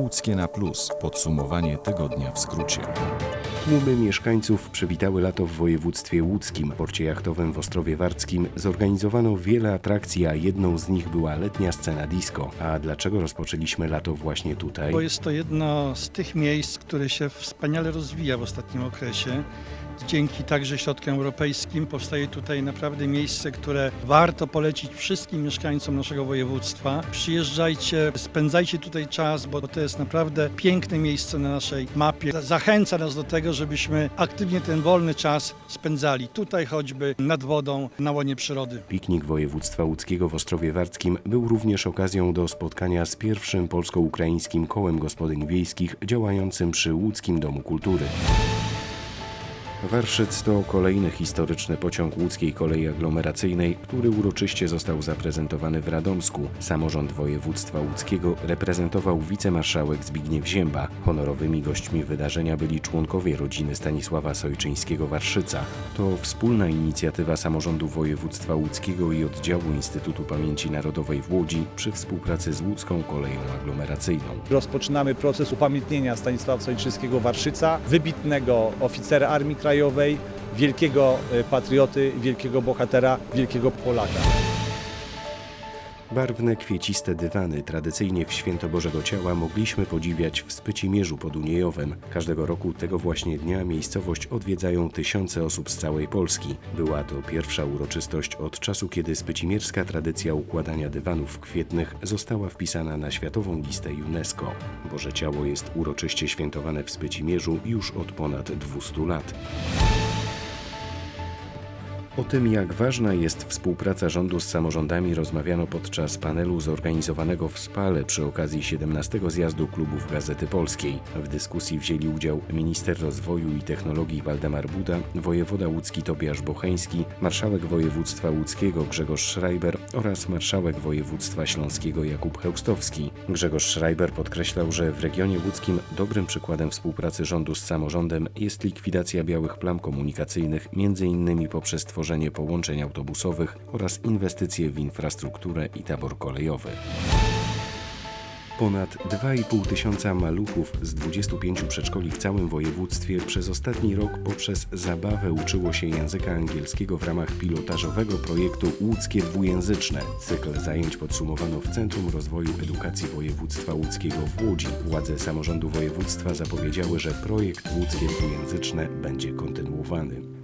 Łódzkie na Plus. Podsumowanie tygodnia w skrócie. Tłumy mieszkańców przywitały lato w województwie łódzkim. W porcie jachtowym w Ostrowie Warckim zorganizowano wiele atrakcji, a jedną z nich była letnia scena disco. A dlaczego rozpoczęliśmy lato właśnie tutaj? Bo jest to jedno z tych miejsc, które się wspaniale rozwija w ostatnim okresie. Dzięki także środkom europejskim powstaje tutaj naprawdę miejsce, które warto polecić wszystkim mieszkańcom naszego województwa. Przyjeżdżajcie, spędzajcie tutaj czas, bo to jest naprawdę piękne miejsce na naszej mapie. Zachęca nas do tego, żebyśmy aktywnie ten wolny czas spędzali tutaj choćby nad wodą, na łonie przyrody. Piknik województwa łódzkiego w Ostrowie Warckim był również okazją do spotkania z pierwszym polsko-ukraińskim kołem gospodyń wiejskich działającym przy Łódzkim Domu Kultury. Warszyc to kolejny historyczny pociąg łódzkiej kolei aglomeracyjnej, który uroczyście został zaprezentowany w Radomsku. Samorząd województwa łódzkiego reprezentował wicemarszałek Zbigniew Zięba. Honorowymi gośćmi wydarzenia byli członkowie rodziny Stanisława Sojczyńskiego-Warszyca. To wspólna inicjatywa samorządu województwa łódzkiego i oddziału Instytutu Pamięci Narodowej w Łodzi przy współpracy z łódzką koleją aglomeracyjną. Rozpoczynamy proces upamiętnienia Stanisława Sojczyńskiego Warszyca, wybitnego oficera Armii Krajowej, wielkiego e, patrioty, wielkiego bohatera, wielkiego Polaka. Barwne, kwieciste dywany tradycyjnie w Święto Bożego Ciała mogliśmy podziwiać w Spycimierzu pod Uniejowem. Każdego roku tego właśnie dnia miejscowość odwiedzają tysiące osób z całej Polski. Była to pierwsza uroczystość od czasu, kiedy spycimierska tradycja układania dywanów kwietnych została wpisana na Światową Listę UNESCO. Boże Ciało jest uroczyście świętowane w Spycimierzu już od ponad 200 lat. O tym, jak ważna jest współpraca rządu z samorządami, rozmawiano podczas panelu zorganizowanego w Spale przy okazji 17 zjazdu klubów Gazety Polskiej. W dyskusji wzięli udział minister rozwoju i technologii Waldemar Buda, wojewoda łódzki Tobiasz Bocheński, marszałek województwa łódzkiego Grzegorz Schreiber oraz marszałek województwa śląskiego Jakub Chełstowski. Grzegorz Schreiber podkreślał, że w regionie łódzkim dobrym przykładem współpracy rządu z samorządem jest likwidacja białych plam komunikacyjnych, m.in. poprzez tworzenie połączeń autobusowych oraz inwestycje w infrastrukturę i tabor kolejowy. Ponad 2,5 tysiąca maluchów z 25 przedszkoli w całym województwie przez ostatni rok poprzez zabawę uczyło się języka angielskiego w ramach pilotażowego projektu Łódzkie Dwujęzyczne. Cykl zajęć podsumowano w Centrum Rozwoju Edukacji Województwa Łódzkiego w Łodzi. Władze samorządu województwa zapowiedziały, że projekt Łódzkie Dwujęzyczne będzie kontynuowany.